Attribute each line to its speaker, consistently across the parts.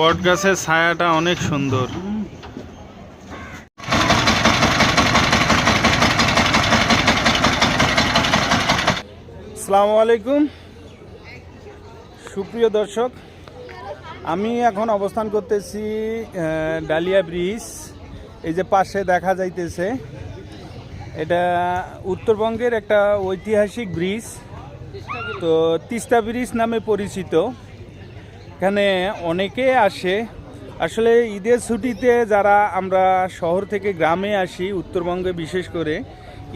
Speaker 1: বট গাছের ছায়াটা অনেক সুন্দর। আসসালামু আলাইকুম। সুপ্রিয় দর্শক, আমি এখন অবস্থান করতেছি ডালিয়া ব্রিজ। এই যে পাশে দেখা যাইতেছে, এটা উত্তরবঙ্গের একটা ঐতিহাসিক ব্রিজ। তো তিস্তা ব্রিজ নামে পরিচিত। এখানে অনেকে আসে। আসলে ঈদের ছুটিতে যারা আমরা শহর থেকে গ্রামে আসি, উত্তরবঙ্গে বিশেষ করে,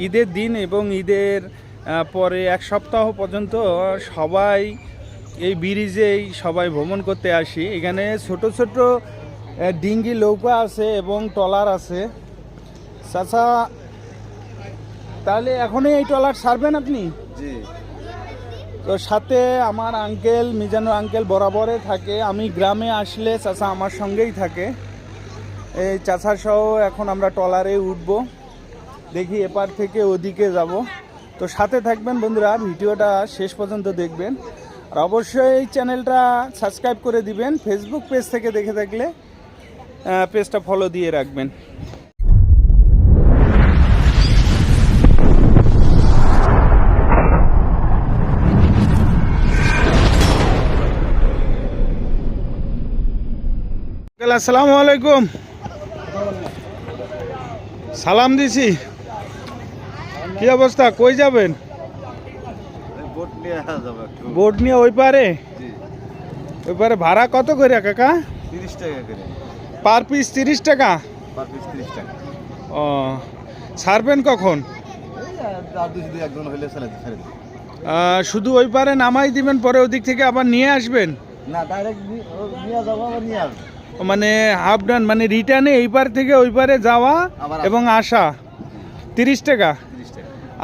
Speaker 1: ঈদের দিন এবং ঈদের পরে এক সপ্তাহ পর্যন্ত সবাই এই ব্রিজেই সবাই ভ্রমণ করতে আসি। এখানে ছোট ছোট ডিঙ্গি নৌকা আছে এবং ট্রলার আছে। চাচা, তাহলে এখনই এই ট্রলার ছাড়বেন আপনি?
Speaker 2: জি।
Speaker 1: তো সাথে আমার আঙ্কেল মিজানুর আঙ্কেল বরাবরে থাকে। আমি গ্রামে আসলে চাচা আমার সঙ্গেই থাকে। এই চাচা সহ এখন আমরা ট্রলারে উঠব। দেখি এপার থেকে ওদিকে যাব। তো সাথে থাকবেন বন্ধুরা, ভিডিওটা শেষ পর্যন্ত দেখবেন। আর অবশ্যই এই চ্যানেলটা সাবস্ক্রাইব করে দিবেন। ফেসবুক পেজ থেকে দেখে থাকলে পেজটা ফলো দিয়ে রাখবেন। আঙ্কেল, আসসালামু আলাইকুম। সালাম দিছি। কি অবস্থা? কই যাবেন?
Speaker 2: বোট নিয়ে
Speaker 1: ওই পারে? ওই পারে ভাড়া কত করে কাকা?
Speaker 2: তিরিশ টাকা করে
Speaker 1: পার পিস তিরিশ টাকা? ও ছাড়বেন কখন?
Speaker 2: শুধু
Speaker 1: ওই পারে নামাই দিবেন পরে ওদিক থেকে আবার নিয়ে আসবেন?
Speaker 2: না ডাইরেক্ট নিয়ে যাব আবার নিয়ে আসব।
Speaker 1: মানে হাফ ডান মানে রিটার্নে এই পার থেকে ওই পারে যাওয়া এবং আসা। তিরিশ টাকা।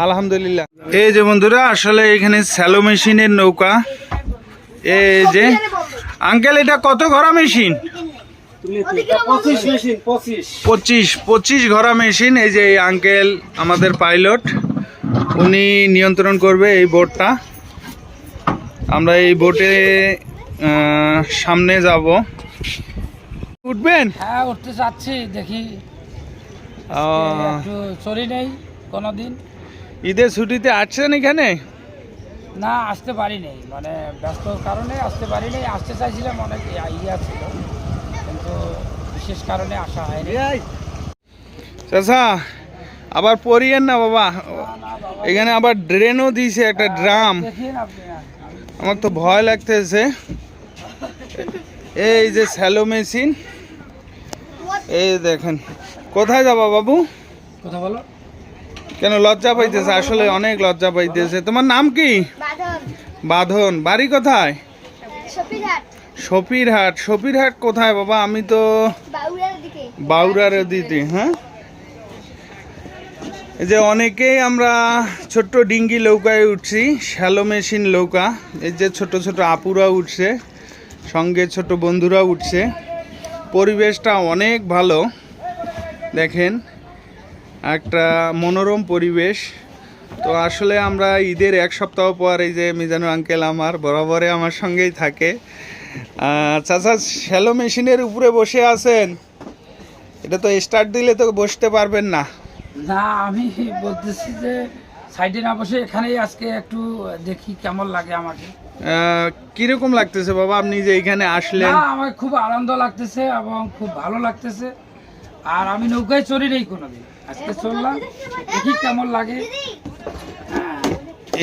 Speaker 1: আলহামদুলিল্লাহ। এই যে বন্ধুরা আসলে এখানে স্যালো মেশিনের নৌকা। এই যে আঙ্কেল এটা কত ঘোড়া মেশিন?
Speaker 2: পঁচিশ পঁচিশ।
Speaker 1: পঁচিশ পঁচিশ মেশিন। এই যে এই আঙ্কেল আমাদের পাইলট। উনি নিয়ন্ত্রণ করবে এই বোটটা। আমরা এই বোটে সামনে যাব। উঠবেন?
Speaker 3: হ্যাঁ উঠতে চাচ্ছি দেখি। একটু চলি নেই কোনোদিন।
Speaker 1: ঈদের ছুটিতে আসছেন এখানে?
Speaker 3: না আসতে পারি নেই। মানে ব্যস্ত কারণে আসতে পারি নেই। আসতে চাইছিলাম অনেক ইয়া ছিল। কিন্তু বিশেষ কারণে আসা হয়নি।
Speaker 1: চাচা আবার পড়িয়েন না বাবা। এখানে আবার ড্রেনও দিয়েছে একটা ড্রাম
Speaker 3: না
Speaker 1: আমার তো ভয় লাগতেছে। এই যে স্যালো মেশিন এই দেখেন। কোথায় যাবা বাবু?
Speaker 3: কথা বলো?
Speaker 1: কেন লজ্জা পাইতেছে? আসলে অনেক লজ্জা পাইতেছে। তোমার নাম কি?
Speaker 4: বাঁধন।
Speaker 1: বাঁধন। বাড়ি কোথায়?
Speaker 4: সপিরহাট
Speaker 1: সফিরহাট। সফিরহাট কোথায় বাবা? আমি তো বাউরার দিতে হ্যাঁ? এই যে অনেকেই আমরা ছোট্ট ডিঙ্গি নৌকায় উঠছি শ্যালো মেশিন নৌকা। এই যে ছোট ছোট আপুরা উঠছে। সঙ্গে ছোট বন্ধুরা উঠছে। পরিবেশটা অনেক ভালো। দেখেন, একটা মনোরম পরিবেশ। তো আসলে আমরা ঈদের এক সপ্তাহ পর এই যে মিজানু আঙ্কেল আমার, বরাবরে আমার সঙ্গেই থাকে। চাচা, শ্যালো মেশিনের উপরে বসে আছেন? এটা তো স্টার্ট দিলে তো বসতে পারবেন না।
Speaker 3: না, আমি বলতেছি যে সাইডে না বসে এখানেই আজকে একটু দেখি কেমন লাগে আমাকে।
Speaker 1: কীরকম লাগতেছে বাবা? আপনি যে এখানে আসলেন।
Speaker 3: আমার খুব আনন্দ লাগতেছে এবং খুব ভালো লাগতেছে। আর আমি নৌকায় চড়ি নেই কোনোদিন। আজকে চললাম দেখি কেমন লাগে। হ্যাঁ।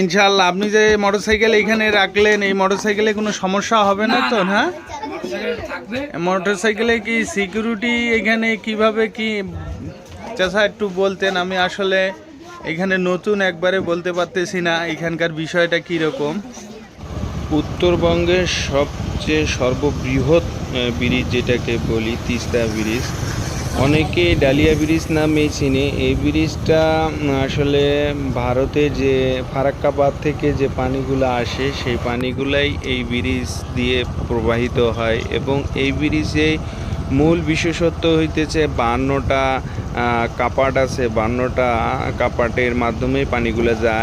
Speaker 1: ইনশাআল্লাহ আপনি যে মোটরসাইকেল এখানে রাখলেন এই মোটরসাইকেলে কোনো সমস্যা হবে না তো হ্যাঁ? মোটরসাইকেলে কি সিকিউরিটি এখানে কীভাবে কি? চাষা একটু বলতেন আমি আসলে এখানে নতুন একবারে বলতে পারতেছি না এখানকার বিষয়টা কি রকম উত্তরবঙ্গের সবচেয়ে সর্ববৃহৎ ব্রিজ যেটাকে বলি, তিস্তা ব্রিজ। অনেকে ডালিয়া ব্রিজ নামে চিনে। এই ব্রিজটা আসলে ভারতে যে ফারাক্কাবাদ থেকে যে পানিগুলো আসে, সেই পানিগুলাই এই ব্রিজ দিয়ে প্রবাহিত হয় এবং এই ব্রিজে মূল বিশেষত্ব হইতেছে বান্নটা কাপাট আছে। বান্নটা কাপাটের মাধ্যমে পানিগুলো যায়।